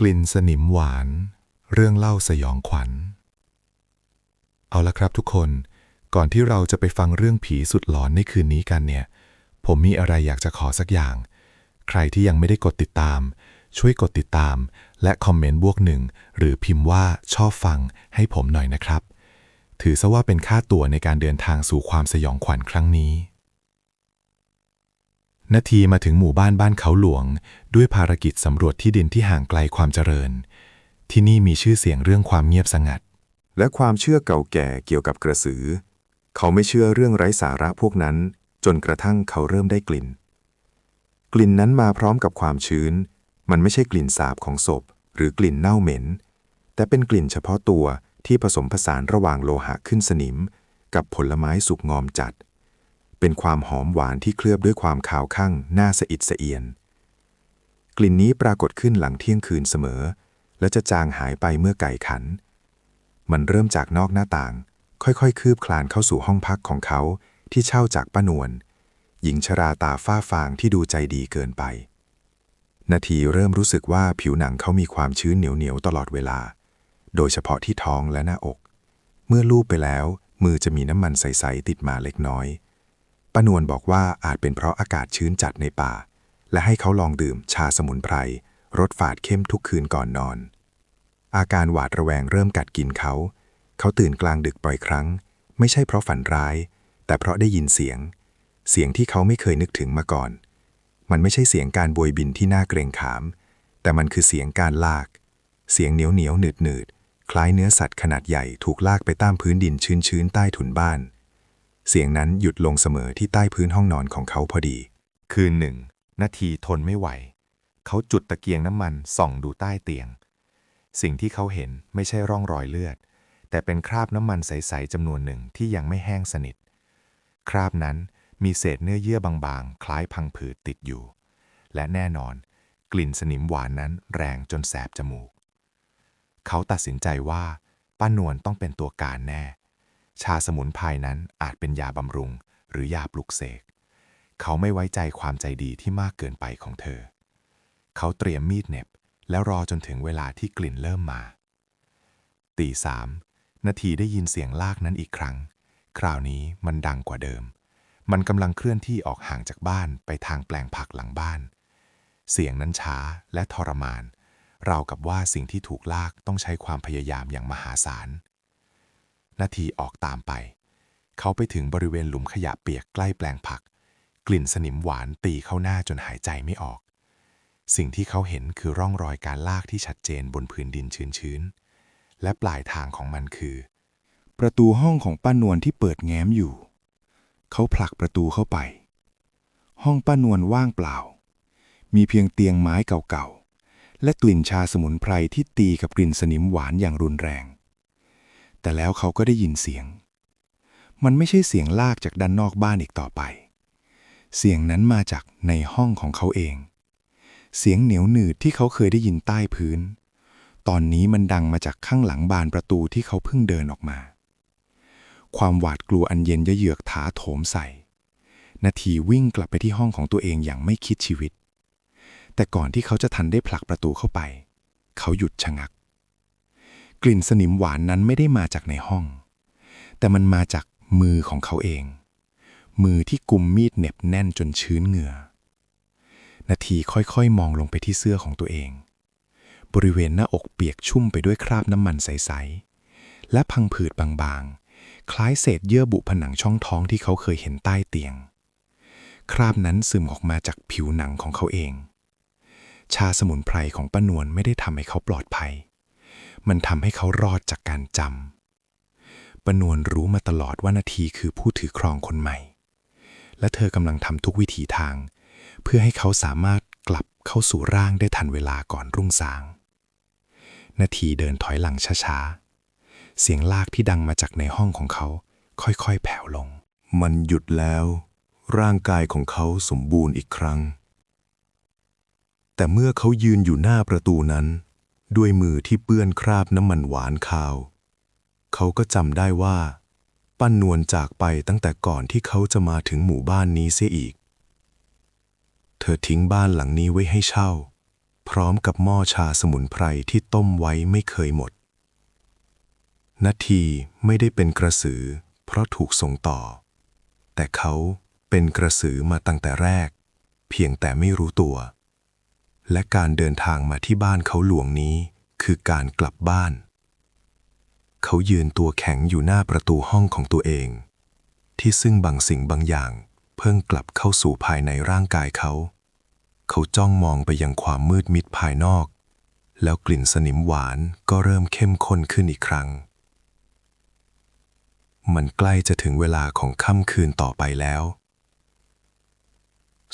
กลิ่นสนิมหวาน เรื่องเล่าสยองขวัญ เอาละครับทุกคน ก่อนที่เราจะไปฟังเรื่องผีสุดหลอนในคืนนี้กันเนี่ย ผมมีอะไรอยากจะขอสักอย่าง ใครที่ยังไม่ได้กดติดตาม ช่วยกดติดตาม และคอมเมนต์บวกหนึ่งหรือพิมพ์ว่าชอบฟังให้ผมหน่อยนะครับ ถือซะว่าเป็นค่าตั๋วในการเดินทางสู่ความสยองขวัญครั้งนี้ นาทีมาถึงหมู่บ้านบ้านเขาหลวง ด้วยภารกิจสำรวจที่ดินที่ห่างไกลความเจริญ ที่นี่มีชื่อเสียงเรื่องความเงียบสงัด และความเชื่อเก่าแก่เกี่ยวกับกระสือ เขาไม่เชื่อเรื่องไร้สาระพวกนั้น จนกระทั่งเขาเริ่มได้กลิ่น กลิ่นนั้นมาพร้อมกับความชื้น มันไม่ใช่กลิ่นสาบของศพ หรือกลิ่นเน่าเหม็น แต่เป็นกลิ่นเฉพาะตัวที่ผสมผสานระหว่างโลหะขึ้นสนิม กับผลไม้สุกงอมจัด เป็นความหอมหวานที่เคลือบด้วยความขาวข้างน่าสะอิดสะเอียน กลิ่นนี้ปรากฏขึ้นหลังเที่ยงคืนเสมอ และจะจางหายไปเมื่อไก่ขัน มันเริ่มจากนอกหน้าต่าง ค่อยๆ คืบคลานเข้าสู่ห้องพักของเขาที่เช่าจากป้านวลหญิงชราตาฝ้าฟางที่ดูใจดีเกินไป นาทีเริ่มรู้สึกว่าผิวหนังเขามีความชื้นเหนียวๆตลอดเวลา โดยเฉพาะที่ท้องและหน้าอก เมื่อลูบไปแล้วมือจะมีน้ำมันใส ๆ ติดมาเล็กน้อย ป้านวลบอกว่าอาจเป็นเพราะอากาศชื้นจัดในป่า และให้เขาลองดื่มชาสมุนไพรรสฝาดเข้มทุกคืนก่อนนอน อาการหวาดระแวงเริ่มกัดกินเขา เขาตื่นกลางดึกบ่อยครั้ง ไม่ใช่เพราะฝันร้าย แต่เพราะได้ยินเสียง เสียงที่เขาไม่เคยนึกถึงมาก่อน มันไม่ใช่เสียงการบวยบินที่น่าเกรงขาม แต่มันคือเสียงการลาก เสียงเหนียวเหนียวหนืดหนืดคล้ายเนื้อสัตว์ขนาดใหญ่ถูกลากไปตามพื้นดินชื้นชื้นๆใต้ถุนบ้าน เสียงนั้นหยุดลงเสมอที่ใต้พื้นห้องนอนของเขาพอดี คืนหนึ่ง นาทีทนไม่ไหว เขาจุดตะเกียงน้ำมันส่องดูใต้เตียง สิ่งที่เขาเห็นไม่ใช่ร่องรอยเลือด แต่เป็นคราบน้ำมันใส ๆจำนวนหนึ่งที่ยังไม่แห้งสนิท คราบนั้นมีเศษเนื้อเยื่อบางๆ คล้ายพังผืดติดอยู่ และแน่นอน กลิ่นสนิมหวานนั้นแรงจนแสบจมูก เขาตัดสินใจว่าป้านวลต้องเป็นตัวการแน่ ชาสมุนไพรนั้นอาจเป็นยาบำรุง หรือยาปลุกเสก เขาไม่ไว้ใจความใจดีที่มากเกินไปของเธอ เขาเตรียมมีดเน็บ แล้วรอจนถึงเวลาที่กลิ่นเริ่มมา ตีสามนาทีได้ยินเสียงลากนั้นอีกครั้ง คราวนี้มันดังกว่าเดิม มันกำลังเคลื่อนที่ออกห่างจากบ้านไปทางแปลงผักหลังบ้าน เสียงนั้นช้าและทรมาน ราวกับว่าสิ่งที่ถูกลากต้องใช้ความพยายามอย่างมหาศาล นาทีออกตามไป เขาไปถึงบริเวณหลุมขยะเปียกใกล้แปลงผัก กลิ่นสนิมหวานตีเข้าหน้าจนหายใจไม่ออก สิ่งที่เขาเห็นคือร่องรอยการลากที่ชัดเจนบนพื้นดินชื้นๆ และปลายทางของมันคือ ประตูห้องของป้านวลที่เปิดแง้มอยู่ เขาผลักประตูเข้าไป ห้องป้านวลว่างเปล่า มีเพียงเตียงไม้เก่าๆและกลิ่นชาสมุนไพรที่ตีกับกลิ่นสนิมหวานอย่างรุนแรง แต่แล้วเขาก็ได้ยินเสียง มันไม่ใช่เสียงลากจากด้านนอกบ้านอีกต่อไป เสียงนั้นมาจากในห้องของเขาเอง เสียงเหนียวหนืดที่เขาเคยได้ยินใต้พื้น ตอนนี้มันดังมาจากข้างหลังบานประตูที่เขาเพิ่งเดินออกมา ความหวาดกลัวอันเย็นเยือกถาโถมใส่ นาทีวิ่งกลับไปที่ห้องของตัวเองอย่างไม่คิดชีวิต แต่ก่อนที่เขาจะทันได้ผลักประตูเข้าไป เขาหยุดชะงัก กลิ่นสนิมหวานนั้นไม่ได้มาจากในห้อง แต่มันมาจากมือของเขาเอง มือที่กุมมีดเหน็บแน่นจนชื้นเหงื่อ นาทีค่อยๆ มองลงไปที่เสื้อของตัวเอง บริเวณหน้าอกเปียกชุ่มไปด้วยคราบน้ำมันใสๆ และพังผืดบางๆ คล้ายเศษเยื่อบุผนังช่องท้องที่เขาเคยเห็นใต้เตียง คราบนั้นซึมออกมาจากผิวหนังของเขาเอง ชาสมุนไพรของป้านวลไม่ได้ทำให้เขาปลอดภัย มันทำให้เขารอดจากการจำป้านวลรู้มาตลอดว่านาทีคือผู้ถือครองคนใหม่ และเธอกำลังทำทุกวิถีทาง เพื่อให้เขาสามารถกลับเข้าสู่ร่างได้ทันเวลาก่อนรุ่งสาง นาทีเดินถอยหลังช้าๆ เสียงลากที่ดังมาจากในห้องของเขา ค่อยๆ แผ่วลง มันหยุดแล้ว ร่างกายของเขาสมบูรณ์อีกครั้ง แต่เมื่อเขายืนอยู่หน้าประตูนั้น ด้วยมือที่เปื้อนคราบน้ำมันหวานคาว เขาก็จำได้ว่า ป้านวลจากไปตั้งแต่ก่อนที่เขาจะมาถึงหมู่บ้านนี้เสียอีก เธอทิ้งบ้านหลังนี้ไว้ให้เช่า พร้อมกับหม้อชาสมุนไพรที่ต้มไว้ไม่เคยหมดนาทีไม่ได้เป็นกระสือ เพราะถูกส่งต่อ แต่เขาเป็นกระสือมาตั้งแต่แรก เพียงแต่ไม่รู้ตัว และการเดินทางมาที่บ้านเขาหลวงนี้คือการกลับบ้าน เขายืนตัวแข็งอยู่หน้าประตูห้องของตัวเอง ที่ซึ่งบางสิ่งบางอย่าง เพิ่งกลับเข้าสู่ภายในร่างกายเขา เขาจ้องมองไปยังความมืดมิดภายนอก แล้วกลิ่นสนิมหวานก็เริ่มเข้มข้นขึ้นอีกครั้ง มันใกล้จะถึงเวลาของค่ำคืนต่อไปแล้ว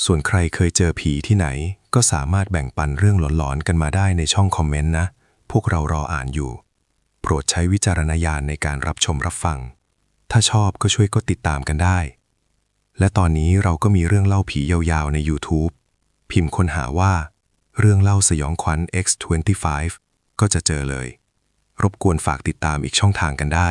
ส่วนใครเคยเจอผีที่ไหน ก็สามารถแบ่งปันเรื่องหลอนๆกันมาได้ในช่องคอมเมนต์นะ พวกเรารออ่านอยู่ โปรดใช้วิจารณญาณในการรับชมรับฟัง ถ้าชอบก็ช่วยกดติดตามกันได้ และตอนนี้เราก็มีเรื่องเล่าผียาวๆใน YouTube พิมพ์ค้นหาว่า เรื่องเล่าสยองขวัญ X25 ก็จะเจอเลย รบกวนฝากติดตามอีกช่องทางกันได้